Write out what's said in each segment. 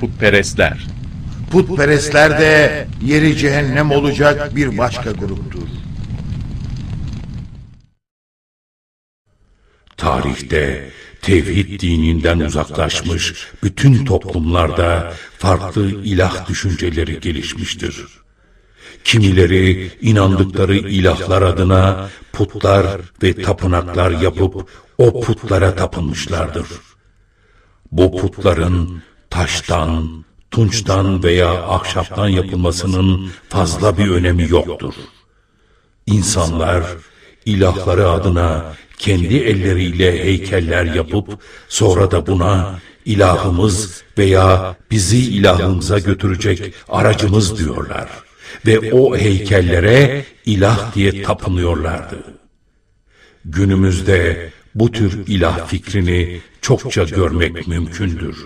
Putperestler. Putperestler de yeri cehennem olacak bir başka gruptur. Tarihte tevhid dininden uzaklaşmış bütün toplumlarda farklı ilah düşünceleri gelişmiştir. Kimileri inandıkları ilahlar adına putlar ve tapınaklar yapıp o putlara tapınmışlardır. Bu putların taştan, tunçtan veya ahşaptan yapılmasının fazla bir önemi yoktur. İnsanlar ilahları adına kendi elleriyle heykeller yapıp sonra da buna ilahımız veya bizi ilahımıza götürecek aracımız diyorlar ve o heykellere ilah diye tapınıyorlardı. Günümüzde bu tür ilah fikrini çokça görmek mümkündür.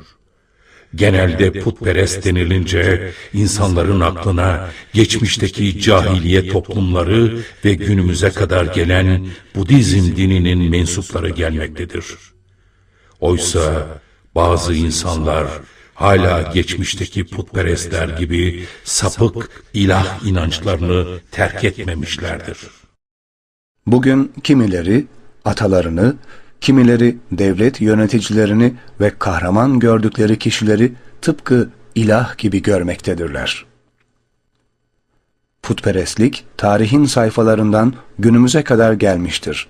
Genelde putperest denilince insanların aklına geçmişteki cahiliye toplumları ve günümüze kadar gelen Budizm dininin mensupları gelmektedir. Oysa bazı insanlar hala geçmişteki putperestler gibi sapık ilah inançlarını terk etmemişlerdir. Bugün kimileri atalarını, kimileri devlet yöneticilerini ve kahraman gördükleri kişileri tıpkı ilah gibi görmektedirler. Putperestlik tarihin sayfalarından günümüze kadar gelmiştir.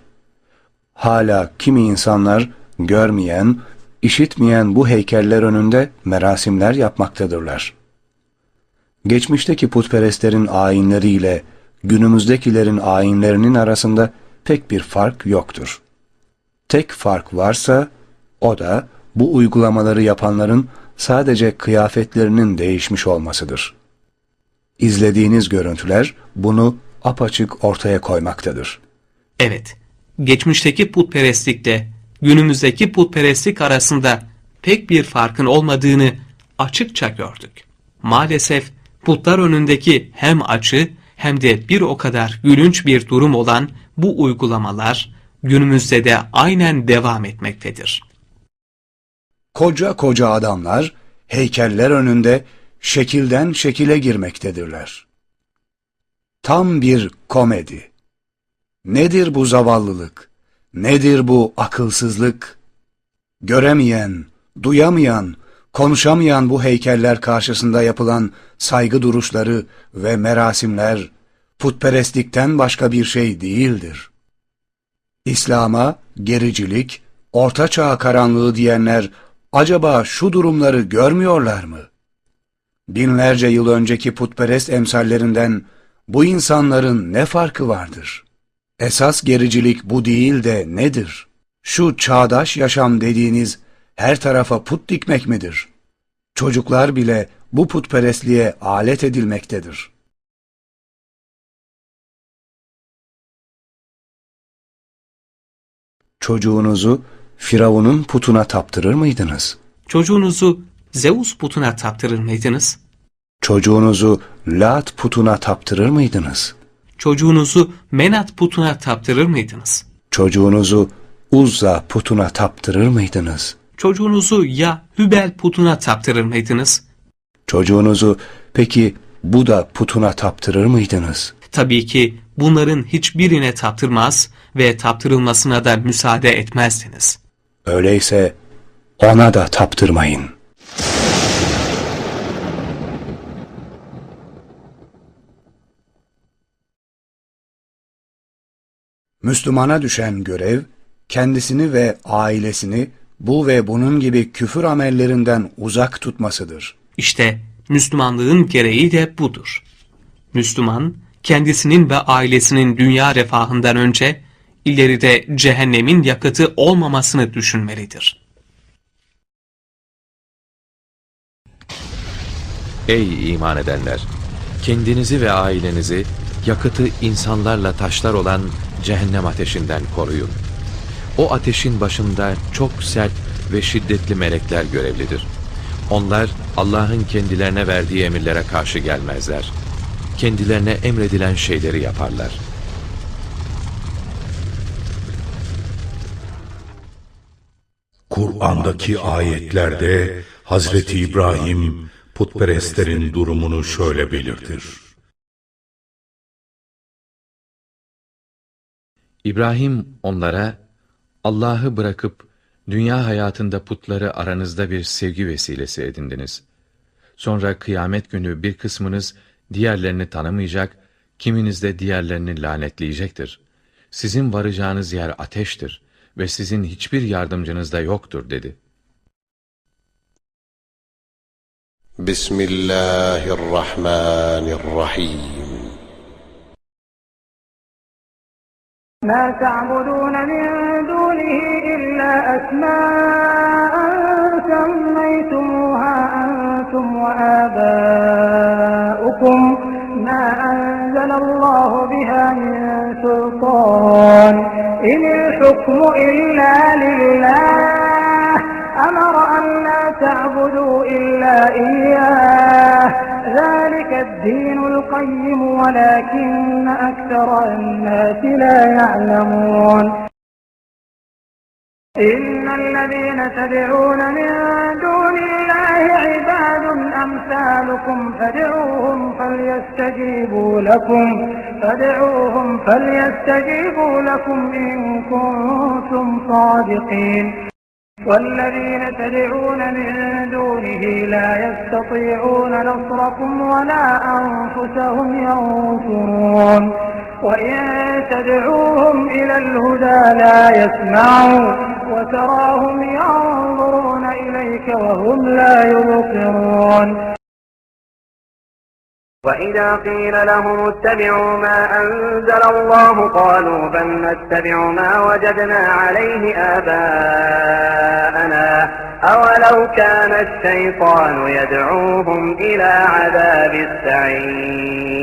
Hala kimi insanlar görmeyen, işitmeyen bu heykeller önünde merasimler yapmaktadırlar. Geçmişteki putperestlerin ayinleriyle günümüzdekilerin ayinlerinin arasında pek bir fark yoktur. Tek fark varsa o da bu uygulamaları yapanların sadece kıyafetlerinin değişmiş olmasıdır. İzlediğiniz görüntüler bunu apaçık ortaya koymaktadır. Evet, geçmişteki putperestlikle günümüzdeki putperestlik arasında pek bir farkın olmadığını açıkça gördük. Maalesef putlar önündeki hem acı hem de bir o kadar gülünç bir durum olan bu uygulamalar günümüzde de aynen devam etmektedir. Koca koca adamlar heykeller önünde şekilden şekile girmektedirler. Tam bir komedi. Nedir bu zavallılık? Nedir bu akılsızlık? Göremeyen, duyamayan, konuşamayan bu heykeller karşısında yapılan saygı duruşları ve merasimler putperestlikten başka bir şey değildir. İslam'a gericilik, ortaçağ karanlığı diyenler acaba şu durumları görmüyorlar mı? Binlerce yıl önceki putperest emsallerinden bu insanların ne farkı vardır? Esas gericilik bu değil de nedir? Şu çağdaş yaşam dediğiniz her tarafa put dikmek midir? Çocuklar bile bu putperestliğe alet edilmektedir. Çocuğunuzu Firavun'un putuna taptırır mıydınız? Çocuğunuzu Zeus putuna taptırır mıydınız? Çocuğunuzu Lat putuna taptırır mıydınız? Çocuğunuzu Menat putuna taptırır mıydınız? Çocuğunuzu Uzza putuna taptırır mıydınız? Çocuğunuzu ya Hübel putuna taptırır mıydınız? Çocuğunuzu peki Buda putuna taptırır mıydınız? Tabii ki bunların hiçbirine taptırmaz ve taptırılmasına da müsaade etmezdiniz. Öyleyse ona da taptırmayın. Müslümana düşen görev, kendisini ve ailesini bu ve bunun gibi küfür amellerinden uzak tutmasıdır. İşte Müslümanlığın gereği de budur. Müslüman, kendisinin ve ailesinin dünya refahından önce ileride cehennemin yakıtı olmamasını düşünmelidir. Ey iman edenler! Kendinizi ve ailenizi yakıtı insanlarla taşlar olan cehennem ateşinden koruyun. O ateşin başında çok sert ve şiddetli melekler görevlidir. Onlar Allah'ın kendilerine verdiği emirlere karşı gelmezler. Kendilerine emredilen şeyleri yaparlar. Kur'an'daki ayetlerde Hazreti İbrahim putperestlerin durumunu şöyle belirtir. İbrahim onlara Allah'ı bırakıp dünya hayatında putları aranızda bir sevgi vesilesi edindiniz. Sonra kıyamet günü bir kısmınız diğerlerini tanımayacak, kiminiz de diğerlerini lanetleyecektir. Sizin varacağınız yer ateştir ve sizin hiçbir yardımcınız da yoktur dedi. بسم الله الرحمن الرحيم ما تعبدون من دونه إلا أسماء سميتموها أنتم وآباؤكم الحكم إلا لله أمر أن لا تعبدوا إلا إياه ذلك الدين القيم ولكن أكثر الناس لا يعلمون إن الذين تدعون من دون الله عباد أمثالكم فادعوهم فليستجيبوا لكم فادعوهم فليستجيبوا لكم إن كنتم صادقين. والذين تدعون من دونه لا يستطيعون نصركم ولا أنفسهم ينصرون. وإن تدعوهم إلى الهدى لا يسمعوا وتراهم ينظرون إليك وهم لا يبصرون. وإذا قيل لهم اتبعوا ما أنزل الله قالوا بل نتبع ما وجدنا عليه آباءنا. أولو كان الشيطان يدعوهم إلى عذاب السعير.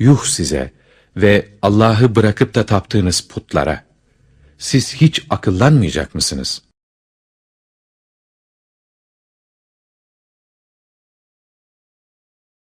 Yuh size ve Allah'ı bırakıp da taptığınız putlara. Siz hiç akıllanmayacak mısınız?